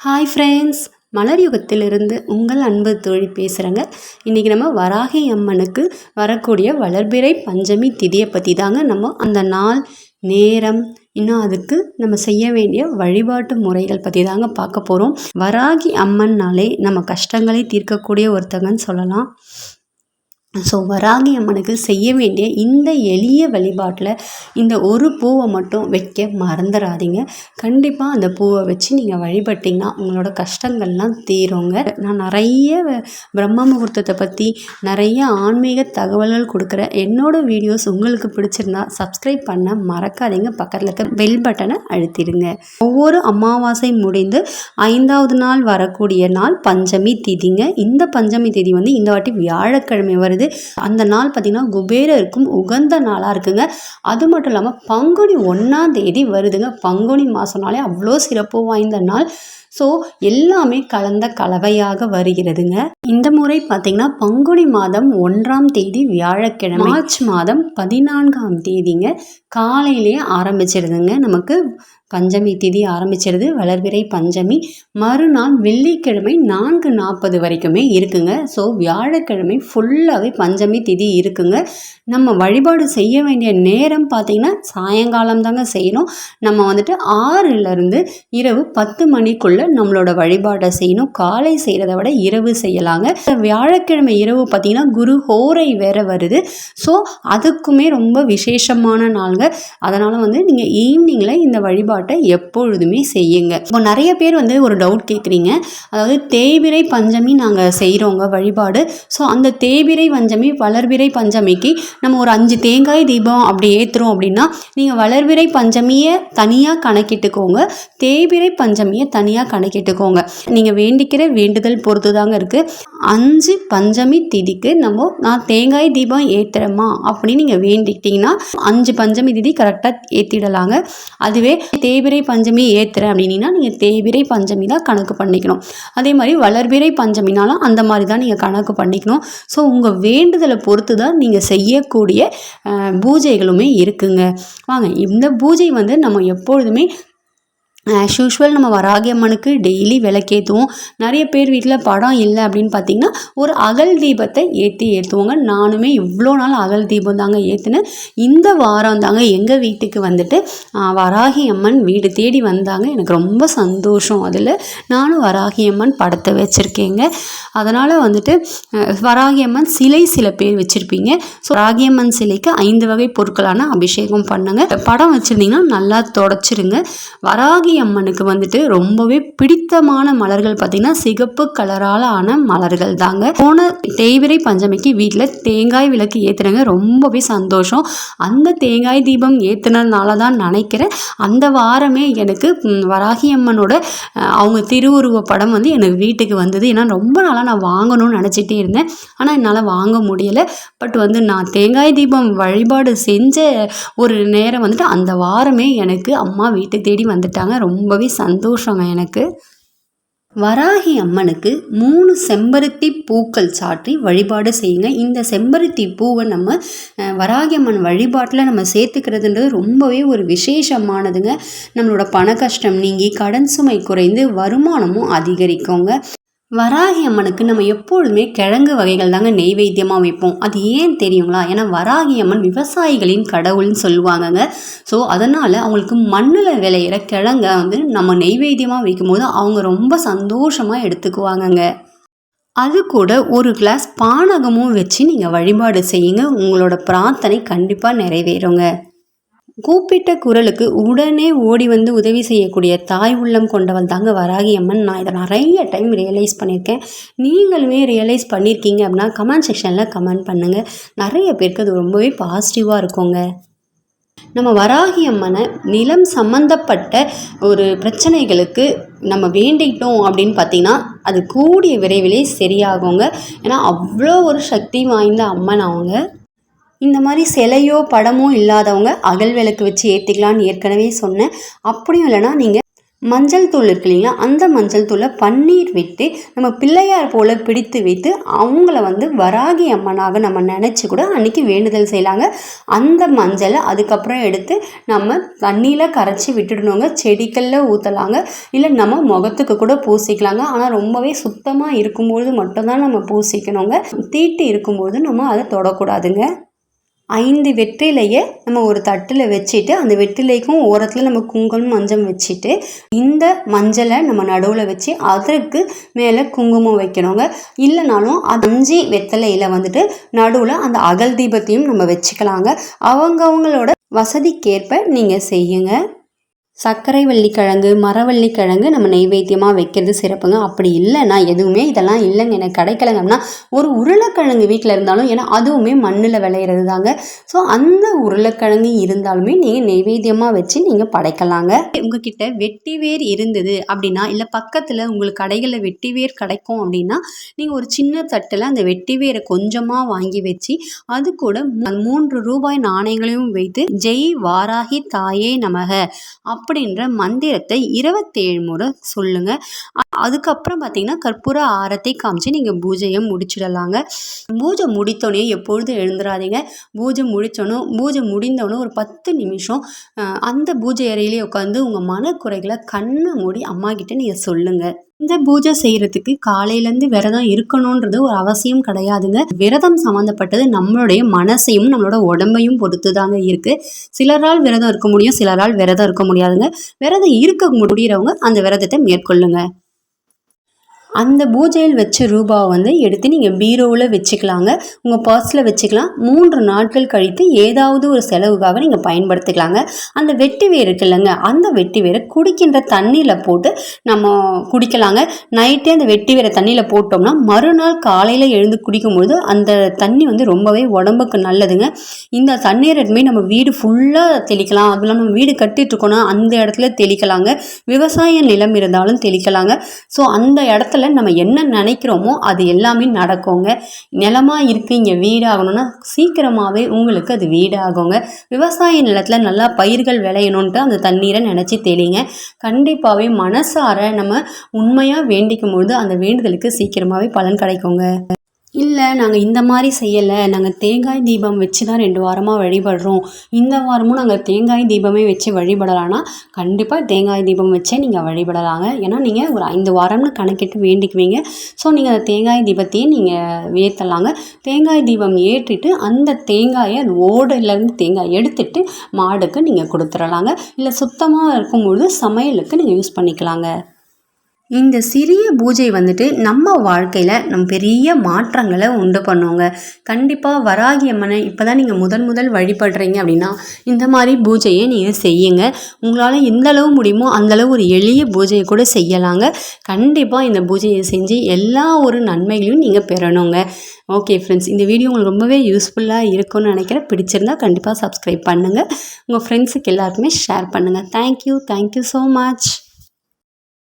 Hi friends மலர் யுகத்திலிருந்து உங்கள் அன்பு தோழி பேசுகிறேங்க இன்றைக்கி நம்ம வராகி அம்மனுக்கு வரக்கூடிய வளர்பிறை பஞ்சமி திதியை பற்றி தாங்க நம்ம அந்த நாள் நேரம் இன்னும் அதுக்கு நம்ம செய்ய வேண்டிய வழிபாட்டு முறைகள் பற்றி தாங்க பார்க்க போகிறோம் வராகி அம்மன்னாலே நம்ம கஷ்டங்களை தீர்க்கக்கூடிய ஒருத்தங்கன்னு சொல்லலாம். ஸோ வராகி அம்மனுக்கு செய்ய வேண்டிய இந்த எளிய வழிபாட்டில் இந்த ஒரு பூவை மட்டும் வைக்க மறந்துடாதீங்க கண்டிப்பாக அந்த பூவை வச்சு நீங்கள் வழிபட்டிங்கன்னா உங்களோட கஷ்டங்கள்லாம் தீருங்க. நான் நிறைய பிரம்ம முகூர்த்தத்தை பற்றி நிறைய ஆன்மீக தகவல்கள் கொடுக்குறேன் என்னோடய வீடியோஸ் உங்களுக்கு பிடிச்சிருந்தா சப்ஸ்கிரைப் பண்ண மறக்காதீங்க. பக்கத்தில் இருக்க பெல் பட்டனை அழுத்திடுங்க. ஒவ்வொரு அமாவாசை முடிந்து ஐந்தாவது நாள் வரக்கூடிய நாள் பஞ்சமி திதிங்க. இந்த பஞ்சமி திதி வந்து இந்த வாட்டி வியாழக்கிழமை வருது. அந்த நாள் பார்த்திங்கன்னா குபேரருக்கும் உகந்த நாளாக இருக்குங்க. அது மட்டும் இல்லாமல் பங்குனி ஒன்றாம் தேதி வருதுங்க. பங்குனி மாதம்னாலே அவ்வளோ சிறப்பு வாய்ந்த நாள். ஸோ எல்லாமே கலந்த கலவையாக வருகிறதுங்க. இந்த முறை பார்த்திங்கன்னா பங்குனி மாதம் ஒன்றாம் தேதி வியாழக்கிழமை மார்ச் மாதம் பதினான்காம் தேதிங்க. காலையிலேயே ஆரம்பிச்சிருதுங்க. நமக்கு பஞ்சமி திதி ஆரம்பிச்சிருது. வளர்பிறை பஞ்சமி. மறுநாள் வெள்ளிக்கிழமை நான்கு நாற்பது வரைக்குமே இருக்குங்க. ஸோ வியாழக்கிழமை ஃபுல்லாகவே பஞ்சமி திதி இருக்குங்க. நம்ம வழிபாடு செய்ய வேண்டிய நேரம் பார்த்திங்கன்னா சாயங்காலம் தாங்க செய்யணும். நம்ம வந்துட்டு ஆறுலேருந்து இரவு பத்து மணிக்குள்ளே நம்மளோட வழிபாடை செய்யணும். காலை செய்கிறத விட இரவு செய்யலாங்க. வியாழக்கிழமை இரவு பார்த்திங்கன்னா குரு ஹோரை வேற வருது. ஸோ அதுக்குமே ரொம்ப விசேஷமான நாளுங்க. அதனால் வந்து நீங்கள் ஈவினிங்கில் இந்த வழிபாடு வழிபாட்டை எப்பொழுதுமே செய்யுங்க. இப்போ நிறைய பேர் வந்து ஒரு டவுட் கேட்குறீங்க. அதாவது தேய்பிறை பஞ்சமி நாங்கள் செய்கிறோங்க வழிபாடு. ஸோ அந்த தேய்பிறை பஞ்சமி வளர்பிறை பஞ்சமிக்கு நம்ம ஒரு அஞ்சு தேங்காய் தீபம் அப்படி ஏற்றுறோம் அப்படின்னா நீங்கள் வளர்பிறை பஞ்சமியை தனியாக கணக்கிட்டுக்கோங்க. தேய்பிறை பஞ்சமியை தனியாக கணக்கிட்டுக்கோங்க. நீங்கள் வேண்டிக்கிற வேண்டுதல் பொறுத்து தாங்க இருக்குது அஞ்சு பஞ்சமி திதிக்கு நம்ம நான் தேங்காய் தீபம் ஏற்றுறேம்மா அப்படின்னு நீங்கள் வேண்டிக்கிட்டிங்கன்னா அஞ்சு பஞ்சமி திதி கரெக்டாக ஏற்றிடலாங்க அதுவே தேய்பிரை பஞ்சமி ஏற்றுறேன் அப்படின்னா நீங்கள் தேய்பிரை பஞ்சமி தான் கணக்கு பண்ணிக்கணும். அதே மாதிரி வளர்பிறை பஞ்சமினாலும் அந்த மாதிரி தான் நீங்கள் கணக்கு பண்ணிக்கணும். ஸோ உங்கள் வேண்டுதலை பொறுத்து தான் நீங்கள் செய்யக்கூடிய பூஜைகளுமே இருக்குங்க. வாங்க இந்த பூஜை வந்து நம்ம எப்பொழுதுமே ஆஸ் யூஷுவல் நம்ம வராகி அம்மனுக்கு டெய்லி விளக்கேற்றுவோம் நிறைய பேர் வீட்டில் படம் இல்லை அப்படின்னு பார்த்தீங்கன்னா ஒரு அகல் தீபத்தை ஏற்றி ஏற்றுவோங்க நானுமே இவ்வளோ நாள் அகல் தீபம் தாங்க ஏற்றுனேன் இந்த வாரம் தாங்க எங்கள் வீட்டுக்கு வந்துட்டு வராகி அம்மன் வீடு தேடி வந்தாங்க. எனக்கு ரொம்ப சந்தோஷம் அதில். நானும் வராகி அம்மன் படத்தை வச்சுருக்கேங்க. அதனால் வந்துட்டு வராகி அம்மன் சிலை சில பேர் வச்சுருப்பீங்க ஸோ வராகி அம்மன் சிலைக்கு ஐந்து வகை பொருட்களான அபிஷேகம் பண்ணுங்க. படம் வச்சுருந்தீங்கன்னா நல்லா தொடச்சிருங்க. வராகி அம்மனுக்கு வந்துட்டு ரொம்பவே பிடித்தமான மலர்கள் பார்த்திங்கன்னா சிகப்பு கலரால் ஆன மலர்கள் தாங்க. போன தேய்பிறை பஞ்சமிக்கு வீட்டில் தேங்காய் விளக்கு ஏற்றுனங்க ரொம்பவே சந்தோஷம். அந்த தேங்காய் தீபம் ஏற்றுனதுனால தான் நினைக்கிறேன். அந்த வாரமே எனக்கு வராகி அம்மனோட அவங்க திருவுருவ படம் வந்து எனக்கு வீட்டுக்கு வந்தது. ஏன்னா ரொம்ப நாளாக நான் வாங்கணும்னு நினச்சிட்டே இருந்தேன். ஆனால் என்னால் வாங்க முடியலை. பட் வந்து நான் தேங்காய் தீபம் வழிபாடு செஞ்ச ஒரு நேரம் வந்துட்டு அந்த வாரமே எனக்கு அம்மா வீட்டை தேடி வந்துட்டாங்க. ரொம்பவே சந்தோஷங்க எனக்கு. வராகி அம்மனுக்கு மூணு செம்பருத்தி பூக்கள் சாற்றி வழிபாடு செய்யுங்க. இந்த செம்பருத்தி பூவை நம்ம வராகி அம்மன் வழிபாட்டில் நம்ம சேர்த்துக்கிறதுன்றது ரொம்பவே ஒரு விசேஷமானதுங்க. நம்மளோட பண கஷ்டம் நீங்கி கடன் சுமை குறைந்து வருமானமும் அதிகரிக்குங்க. வராகி அம்மனுக்கு நம்ம எப்பொழுதுமே கிழங்கு வகைகள் தாங்க நெய்வேத்தியமாக வைப்போம். அது ஏன் தெரியுங்களா? ஏன்னா வராகி அம்மன் விவசாயிகளின் கடவுள்னு சொல்லுவாங்கங்க. ஸோ அதனால் அவங்களுக்கு மண்ணில் விளையிற கிழங்க வந்து நம்ம நெய்வேத்தியமாக வைக்கும்போது அவங்க ரொம்ப சந்தோஷமாக எடுத்துக்குவாங்கங்க. அது கூட ஒரு கிளாஸ் பானகமும் வச்சு நீங்கள் வழிபாடு செய்யுங்க. உங்களோட பிரார்த்தனை கண்டிப்பாக நிறைவேறுங்க. கூப்பிட்ட குரலுக்கு உடனே ஓடி வந்து உதவி செய்யக்கூடிய தாய் உள்ளம் கொண்டவள் தாங்க வராகி அம்மன். நான் இதை நிறைய டைம் ரியலைஸ் பண்ணியிருக்கேன். நீங்களுமே ரியலைஸ் பண்ணியிருக்கீங்க அப்படின்னா கமெண்ட் செக்ஷனில் கமெண்ட் பண்ணுங்கள் நிறைய பேருக்கு அது ரொம்பவே பாசிட்டிவாக இருக்குங்க. நம்ம வராகி அம்மனை நிலம் சம்பந்தப்பட்ட ஒரு பிரச்சனைகளுக்கு நம்ம வேண்டிக்கிட்டோம் அப்படின்னு பார்த்தீங்கன்னா அது கூடிய விரைவிலே சரியாகுங்க. ஏன்னா அவ்வளோ ஒரு சக்தி வாய்ந்த அம்மன் அவங்க. இந்த மாதிரி சிலையோ படமோ இல்லாதவங்க அகல் விளக்கு வச்சு ஏற்றிக்கலான்னு ஏற்கனவே சொன்னேன். அப்படியும் இல்லைன்னா நீங்கள் மஞ்சள் தூள் இருக்கு இல்லைங்களா அந்த மஞ்சள் தூளை பன்னீர் விட்டு நம்ம பிள்ளையார் போல் பிடித்து வைத்து அவங்கள வந்து வராகி அம்மனாக நம்ம நினச்சி கூட அன்றைக்கி வேண்டுதல் செய்யலாங்க. அந்த மஞ்சளை அதுக்கப்புறம் எடுத்து நம்ம தண்ணியில் கரைச்சி விட்டுடணுங்க. செடிகளில் ஊற்றலாங்க இல்லை நம்ம முகத்துக்கு கூட பூசிக்கலாங்க. ஆனால் ரொம்பவே சுத்தமாக இருக்கும்பொழுது மட்டும்தான் நம்ம பூசிக்கணுங்க. தீட்டு இருக்கும்போது நம்ம அதை தொடக்கூடாதுங்க. ஐந்து வெற்றிலையை நம்ம ஒரு தட்டில் வச்சுட்டு அந்த வெற்றிலைக்கும் ஓரத்தில் நம்ம குங்குமம் மஞ்சள் வச்சுட்டு இந்த மஞ்சளை நம்ம நடுவில் வச்சு அதற்கு மேலே குங்குமம் வைக்கணுங்க. இல்லைனாலும் அஞ்சு வெத்தலையில் வந்துட்டு நடுவில் அந்த அகல் தீபத்தையும் நம்ம வச்சுக்கலாங்க. அவங்கவுங்களோட வசதிக்கேற்ப நீங்கள் செய்யுங்க. சர்க்கரை வள்ளிக்கிழங்கு மரவள்ளிக்கிழங்கு நம்ம நெய்வேத்தியமாக வைக்கிறது சிறப்புங்க. அப்படி இல்லைன்னா எதுவுமே இதெல்லாம் இல்லைங்க. எனக்கு கிடைக்கலங்கன்னா ஒரு உருளைக்கிழங்கு வீட்டில் இருந்தாலும் ஏன்னா அதுவுமே மண்ணில் விளையிறது தாங்க ஸோ அந்த உருளைக்கிழங்கு இருந்தாலுமே நீங்கள் நெய்வேத்தியமாக வச்சு நீங்கள் படைக்கலாங்க. உங்ககிட்ட வெட்டி வேர் இருந்தது அப்படின்னா இல்லை பக்கத்தில் உங்களுக்கு கடைகளில் வெட்டி வேர் கிடைக்கும் அப்படின்னா நீங்கள் ஒரு சின்ன தட்டில் அந்த வெட்டி வேரை கொஞ்சமாக வாங்கி வச்சு அது கூட மூன்று ரூபாய் நாணயங்களையும் வைத்து ஜெய் வாராகி தாயே நமக அப்படின்ற மந்திரத்தை இருபத்தேழு முறை சொல்லுங்கள் அதுக்கப்புறம் பார்த்தீங்கன்னா கற்பூர ஆரத்தை காமிச்சு நீங்கள் பூஜையை முடிச்சிடலாங்க. பூஜை முடித்தோடனே எப்பொழுதும் எழுந்துடாதீங்க பூஜை முடித்தோனும் பூஜை முடிந்தோடனே ஒரு பத்து நிமிஷம் அந்த பூஜை அறையிலே உட்காந்து உங்கள் மனக்குறைகளை கண்ணை மூடி அம்மா கிட்ட நீங்கள் சொல்லுங்கள் இந்த பூஜை செய்கிறதுக்கு காலையிலேருந்து விரதம் இருக்கணுன்றது ஒரு அவசியம் கிடையாதுங்க. விரதம் சம்மந்தப்பட்டது நம்மளுடைய மனசையும் நம்மளோட உடம்பையும் பொறுத்து தாங்க இருக்கு. சிலரால் விரதம் இருக்க முடியும் சிலரால் விரதம் இருக்க முடியாதுங்க. விரதம் இருக்க முடியறவங்க அந்த விரதத்தை மேற்கொள்ளுங்க. அந்த பூஜையில் வச்ச ரூபாவை வந்து எடுத்து நீங்கள் பீரோவில் வச்சுக்கலாங்க. உங்கள் பர்ஸில் வச்சுக்கலாம். மூன்று நாட்கள் கழித்து ஏதாவது ஒரு செலவுக்காக நீங்கள் பயன்படுத்திக்கலாங்க. அந்த வெட்டி வேர் இருக்குல்லங்க அந்த வெட்டி வேரை குடிக்கின்ற தண்ணியில் போட்டு நம்ம குடிக்கலாங்க. நைட்டே அந்த வெட்டி வேரை தண்ணியில் போட்டோம்னா மறுநாள் காலையில் எழுந்து குடிக்கும்பொழுது அந்த தண்ணி வந்து ரொம்பவே உடம்புக்கு நல்லதுங்க. இந்த தண்ணீர் எடுத்துமே நம்ம வீடு ஃபுல்லாக தெளிக்கலாம். அதுவும் நம்ம வீடு கட்டிட்டு இருக்கோன்னா அந்த இடத்துல தெளிக்கலாங்க. விவசாய நிலம் இருந்தாலும் தெளிக்கலாங்க. ஸோ அந்த இடத்துல இடத்துல நம்ம என்ன நினைக்கிறோமோ அது எல்லாமே நடக்குங்க. நிலமாக இருக்குது இங்கே வீடாகணும்னா சீக்கிரமாகவே உங்களுக்கு அது வீடாகுங்க. விவசாய நிலத்தில் நல்லா பயிர்கள் விளையணுன்ட்டு அந்த தண்ணீரை நினச்சி தெளிங்க கண்டிப்பாகவே மனசார நம்ம உண்மையாக வேண்டிக்கும் பொழுது அந்த வேண்டுதலுக்கு சீக்கிரமாகவே பலன் கிடைக்குங்க. இல்லை நாங்கள் இந்த மாதிரி செய்யலை. நாங்கள் தேங்காய் தீபம் வச்சு தான் ரெண்டு வாரமாக வழிபடுறோம். இந்த வாரமும் நாங்கள் தேங்காய் தீபமே வச்சு வழிபடலான்னா கண்டிப்பாக தேங்காய் தீபம் வச்சே நீங்கள் வழிபடலாங்க. ஏன்னா நீங்கள் ஒரு ஐந்து வாரம்னு கணக்கிட்டு வேண்டிக்குவீங்க. ஸோ நீங்கள் அந்த தேங்காய் தீபத்தையே நீங்கள் ஏற்றலாங்க தேங்காய் தீபம் ஏற்றிட்டு அந்த தேங்காயை அது ஓடையிலேருந்து தேங்காய் எடுத்துட்டு மாடுக்கு நீங்கள் கொடுத்துடலாங்க இல்லை சுத்தமாக இருக்கும்பொழுது சமையலுக்கு நீங்கள் யூஸ் பண்ணிக்கலாங்க. இந்த சிறிய பூஜை வந்துட்டு நம்ம வாழ்க்கையில் நம் பெரிய மாற்றங்களை உண்டு பண்ணுவோங்க கண்டிப்பாக வராகி அம்மனை இப்போ தான் நீங்கள் முதன் முதல் வழிபடுறீங்க அப்படின்னா இந்த மாதிரி பூஜையை நீங்கள் செய்யுங்க. உங்களால் எந்த அளவு முடியுமோ அந்தளவு ஒரு எளிய பூஜையை கூட செய்யலாங்க. கண்டிப்பாக இந்த பூஜையை செஞ்சு எல்லா ஒரு நன்மைகளையும் நீங்கள் பெறணுங்க. ஓகே ஃப்ரெண்ட்ஸ் இந்த வீடியோ உங்களுக்கு ரொம்பவே யூஸ்ஃபுல்லாக இருக்கும்னு நினைக்கிறேன். பிடிச்சிருந்தா கண்டிப்பாக சப்ஸ்கிரைப் பண்ணுங்கள் உங்கள் ஃப்ரெண்ட்ஸுக்கு எல்லாருக்குமே ஷேர் பண்ணுங்கள் தேங்க்யூ தேங்க்யூ ஸோ மச்